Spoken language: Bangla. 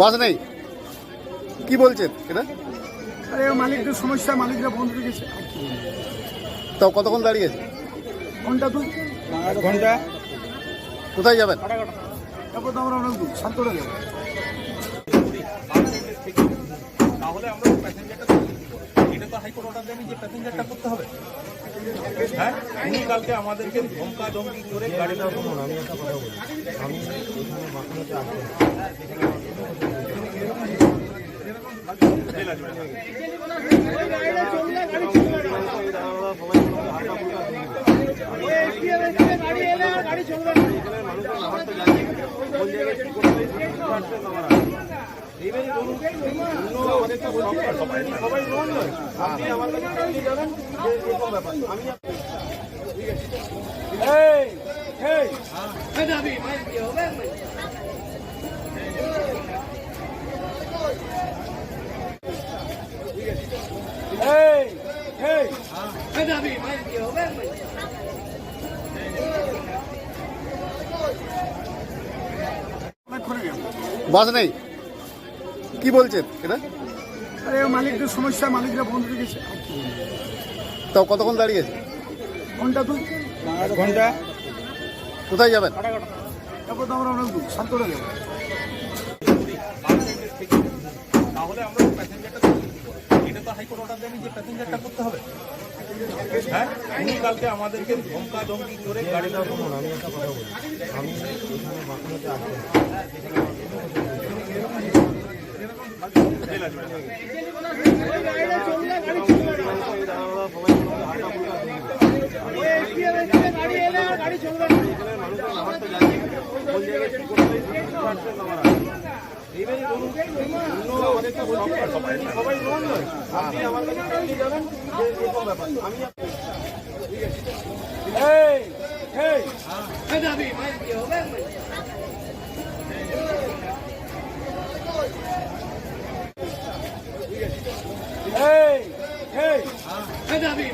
বাস নেই? কি বলছেন এটা? আরে মালিকদের সমস্যা মালিকরা বন্ধ রেখেছে? তাও কতক্ষণ দাঁড়িয়েছে ঘণ্টা দুই ঘণ্টা? কোথায় যাবেন? তারপর তো আমরা অনেক দূর শান্তরা যাব। তাহলে আমরা প্যাসেঞ্জারটা এটা তো হাইকোর্ট অর্ডার দেয়নি যে প্যাসেঞ্জারটা করতে হবে। হ্যাঁ? উনি কালকে আমাদেরকে ধমকা ধমকি করে গাড়িটা আমি একটা কথা বলি আমি এখানে মাথাতে আসব এরকম ব্যাপার আমি এই এই এই এই অনেকক্ষণ গেল বাস নেই? কি বলছেন? এটা আরে মালিকদের সমস্যা মালিকরা বন্ধ রেখেছে তাও কতক্ষণ দাঁড়িয়েছে ঘণ্টা দুই ঘণ্টা? কোথায় যাবেন? তারপর তো আমরা অনেক দূর শান্তরা যাব। তাহলে আমরা প্যাসেঞ্জারটা এটা তো হাইকোর্ট অর্ডার দেয়নি যে প্যাসেঞ্জারটা করতে হবে। হ্যাঁ? উনি কালকে আমাদেরকে ধমকা ধমকি করে গাড়িটা আমি একটা কথা বলি আমি এরকম ব্যাপার আমি দাবি